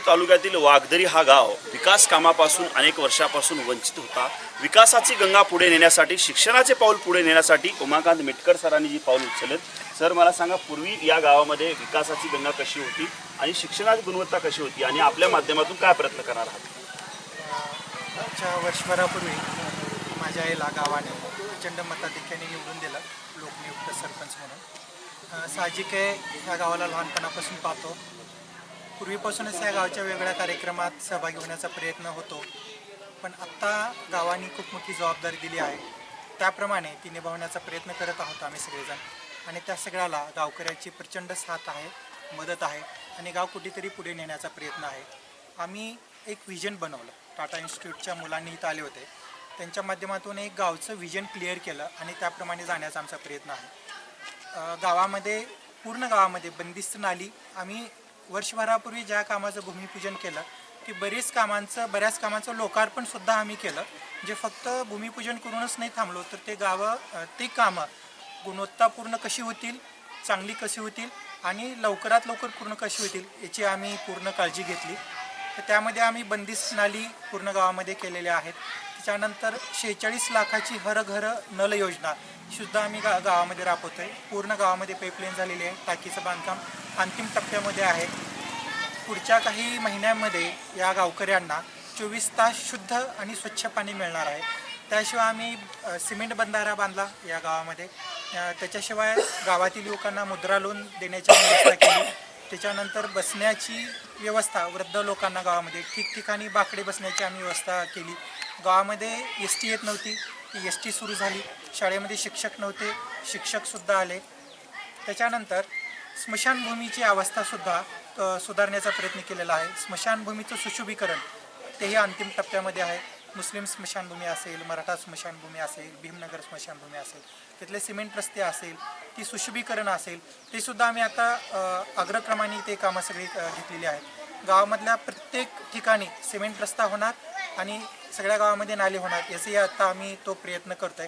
तालुक्यातील वाघदरी हा गाव विकास कामापासून अनेक वर्षापासून वंचित होता. विकासाची गंगा पुढे नेण्यासाठी शिक्षणाचे पाऊल पुढे नेण्यासाठी उमाकांत मिटकर सरांनी जी पाऊल उचलत सर मला सांगा पूर्वी या गावामध्ये विकासाची गंगा कशी होती आणि शिक्षणाची गुणवत्ता कशी होती आणि आपल्या माध्यमातून काय प्रयत्न करणार आहात? वर्षभरापूर्वी माझ्या आईला गावाने प्रचंड मताधिक्याने निवडून दिलं लोकनियुक्त सरपंच म्हणून. साहजिक आहे ह्या गावाला लहानपणापासून पाहतो. पूर्वीपासूनच या गावच्या वेगळ्या कार्यक्रमात सहभागी होण्याचा प्रयत्न होतो. पण आत्ता गावाने खूप मोठी जबाबदारी दिली आहे. त्याप्रमाणे ती निभावण्याचा प्रयत्न करत आहोत आम्ही सगळेजण. आणि त्या सगळ्याला गावकऱ्याची प्रचंड साथ आहे मदत आहे आणि गाव कुठेतरी पुढे नेण्याचा प्रयत्न आहे. आम्ही एक व्हिजन बनवलं. टाटा इन्स्टिट्यूटच्या मुलांनी इथं आले होते. त्यांच्या माध्यमातून एक गावचं व्हिजन क्लिअर केलं आणि त्याप्रमाणे जाण्याचा आमचा प्रयत्न आहे. गावामध्ये पूर्ण गावामध्ये बंदिस्त नाली आम्ही वर्षभरापूर्वी ज्या कामाचं भूमिपूजन केलं की बरीच कामांचं बऱ्याच कामांचं लोकार्पण सुद्धा आम्ही केलं. जे फक्त भूमिपूजन करूनच नाही थांबलो तर ते गावं ती ते कामं गुणवत्तापूर्ण कशी होतील चांगली कशी होतील आणि लवकरात लवकर पूर्ण कशी होतील याची आम्ही पूर्ण काळजी घेतली. तर त्यामध्ये आम्ही बंदिस्त नाली पूर्ण गावामध्ये केलेल्या आहेत. त्याच्यानंतर शेहेचाळीस लाखाची हर घर नल योजना. सुद्धा आम्ही गा गावामध्ये राबवतोय. पूर्ण गावामध्ये पाईपलाईन झालेली आहे. टाकीचं बांधकाम अंतिम टप्प्यामध्ये आहे. पुढच्या काही महिन्यांमध्ये या गावकऱ्यांना चोवीस तास शुद्ध आणि स्वच्छ पाणी मिळणार आहे. त्याशिवाय आम्ही सिमेंट बंधारा बांधला या गावामध्ये. त्याच्याशिवाय गावातील लोकांना मुद्रा लोन देण्याची व्यवस्था केली. त्याच्यानंतर बसण्याची व्यवस्था वृद्ध लोकांना गावामध्ये ठिकठिकाणी बाकडे बसण्याची आम्ही व्यवस्था केली. गावामध्ये एस टी येत नव्हती. ती एस टी सुरू झाली. शाळेमध्ये शिक्षक नव्हते. शिक्षकसुद्धा आले. त्याच्यानंतर स्मशानभूमीची अवस्थासुद्धा सुधारण्याचा प्रयत्न केलेला आहे. स्मशानभूमीचं सुशोभीकरण तेही अंतिम टप्प्यामध्ये आहे. मुस्लिम स्मशानभूमी असेल मराठा स्मशानभूमी असेल भीमनगर स्मशानभूमी असेल तिथले सिमेंट रस्ते असेल ती सुशोभीकरण असेल ते सुद्धा आम्ही आता अग्रक्रमाने ते कामं सगळी घेतलेली आहेत. गावामधल्या प्रत्येक ठिकाणी सिमेंट रस्ता होणार. आणि सगळ्या गावामध्ये नाले होणार याचंही आत्ता आम्ही तो प्रयत्न करतोय.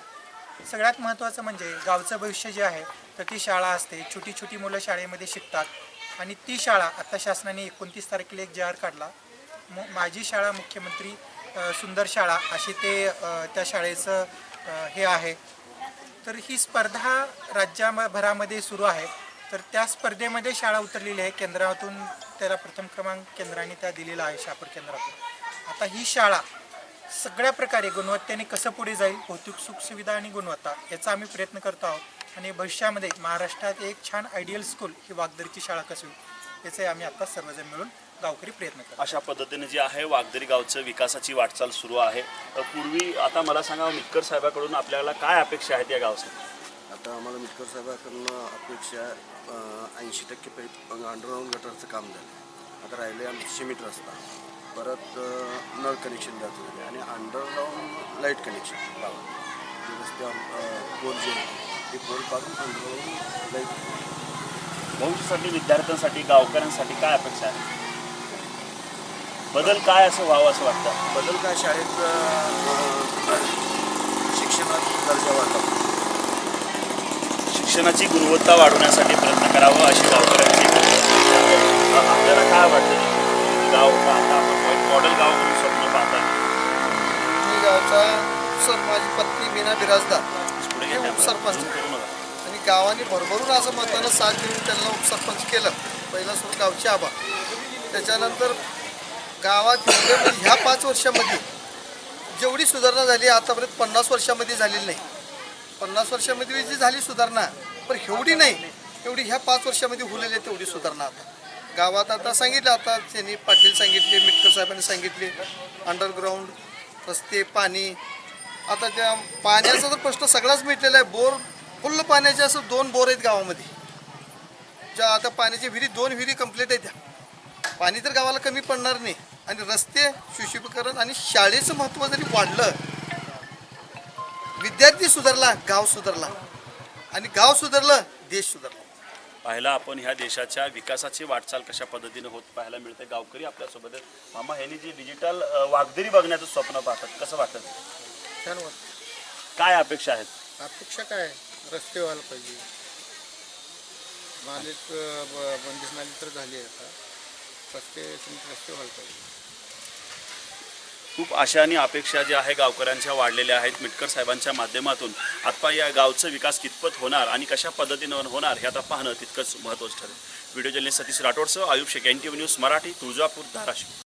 सगळ्यात महत्त्वाचं म्हणजे गावचं भविष्य जे आहे तर ती शाळा असते. छोटी छोटी मुलं शाळेमध्ये शिकतात. आणि ती शाळा आत्ता शासनाने एकोणतीस तारखेला एक जाहीर काढला. म माझी शाळा मुख्यमंत्री सुंदर शाळा अशी ते त्या शाळेचं हे आहे. तर ही स्पर्धा राज्याभरामध्ये सुरू आहे. तर त्या स्पर्धेमध्ये शाळा उतरलेली आहे. केंद्रातून त्याला प्रथम क्रमांक केंद्राने त्या दिलेला आहे शापूर केंद्रातून. आता ही शाळा सगळ्या प्रकारे गुणवत्तेने कसं पुढे जाईल भौतिक सुखसुविधा आणि गुणवत्ता याचा आम्ही प्रयत्न करतो आहोत. आणि भविष्यामध्ये महाराष्ट्रात एक छान आयडियल स्कूल ही वागदरीची शाळा कशी होईल याचे आम्ही आता सर्वजण मिळून गावकरी प्रयत्न करतो. अशा पद्धतीने जे आहे वागदरी गावचं विकासाची वाटचाल सुरू आहे. पूर्वी आता मला सांगा मिटकर साहेबाकडून आपल्याला काय अपेक्षा आहेत या गावासाठी? आता आम्हाला मिटकर साहेबाकडनं अपेक्षा ऐंशी टक्के पाईप अंडरग्राऊंड गटरचं काम झालं. आता राहिले आमचं सिमेंट रस्ता. परत नळ कनेक्शन द्यायचं झाले आणि अंडरग्राऊंड लाइट कनेक्शन लावा जे रस्ते पोल जे ते पोल काढून अंडरग्राऊंड लाइट भविष्यासाठी विद्यार्थ्यांसाठी गावकऱ्यांसाठी काय अपेक्षा आहे? बदल काय असं व्हावं असं वाटतं? बदल काय? शाळेत शिक्षणात दर्जा वाढला शिक्षणाची गुणवत्ता वाढवण्यासाठी प्रयत्न करावा अशी गावकऱ्यांची आपल्याला काय वाटतं? गाव आता आपण मॉडेल गाव म्हणून स्वप्न पाहताय मी गावचा सर माझी पत्नी मीना बिराजदार. पुढे हे उपसरपंच. आणि गावाने भरभरून असं मतानं साथ देऊन त्यांना उपसरपंच केलं. पहिला सुरू गावचे आबा. त्याच्यानंतर गावात ह्या पाच वर्षामध्ये जेवढी सुधारणा झाली आतापर्यंत पन्नास वर्षामध्ये झालेली नाही. पन्नास वर्षामध्ये जी झाली सुधारणा पण एवढी नाही. एवढी ह्या पाच वर्षामध्ये होलेली आहे तेवढी सुधारणा आता. गावात आता सांगितलं आता त्यांनी पाटील सांगितले मिटकर साहेबांनी सांगितले अंडरग्राऊंड रस्ते पाणी. आता त्या पाण्याचा तर प्रश्न सगळाच मिटलेला आहे. बोर फुल्ल पाण्याचे असं दोन बोर आहेत गावामध्ये. ज्या आता पाण्याची विहिरी दोन विहिरी कंप्लीट आहेत त्या. पाणी तर गावाला कमी पडणार नाही. आणि रस्ते सुशोभीकरण आणि शाळेचं महत्त्व जरी वाढलं विद्यार्थी सुधारला गाव सुधारला. आणि गाव सुधारलं देश सुधारला. पाहिला आपण ह्या देशाच्या विकासाची वाटचाल कशा पद्धतीने होत पाहायला मिळते गावकरी आपल्यासोबत. मामा ह्यांनी जे डिजिटल वागदरी बघण्याचं स्वप्न पाहतात कसं वाटतं? छान वाटतं. काय अपेक्षा आहेत? अपेक्षा काय? रस्ते व्हायला पाहिजे. नालीत बंदिश नाली तर झाली आहे आता. रस्ते रस्ते व्हायला पाहिजे. खूप आशा आणि अपेक्षा ज्या आहे गावकऱ्यांच्या वाढलेल्या आहेत मिटकर साहेबांच्या माध्यमातून. आत्ता या गावचं विकास कितपत होणार आणि कशा पद्धतीनं होणार हे आता पाहणं तितकंच महत्त्वाचं ठरेल. Video journalist Satish राठोडसह Ayush Shaikh N T news Marathi Tuljapur Dharashiv.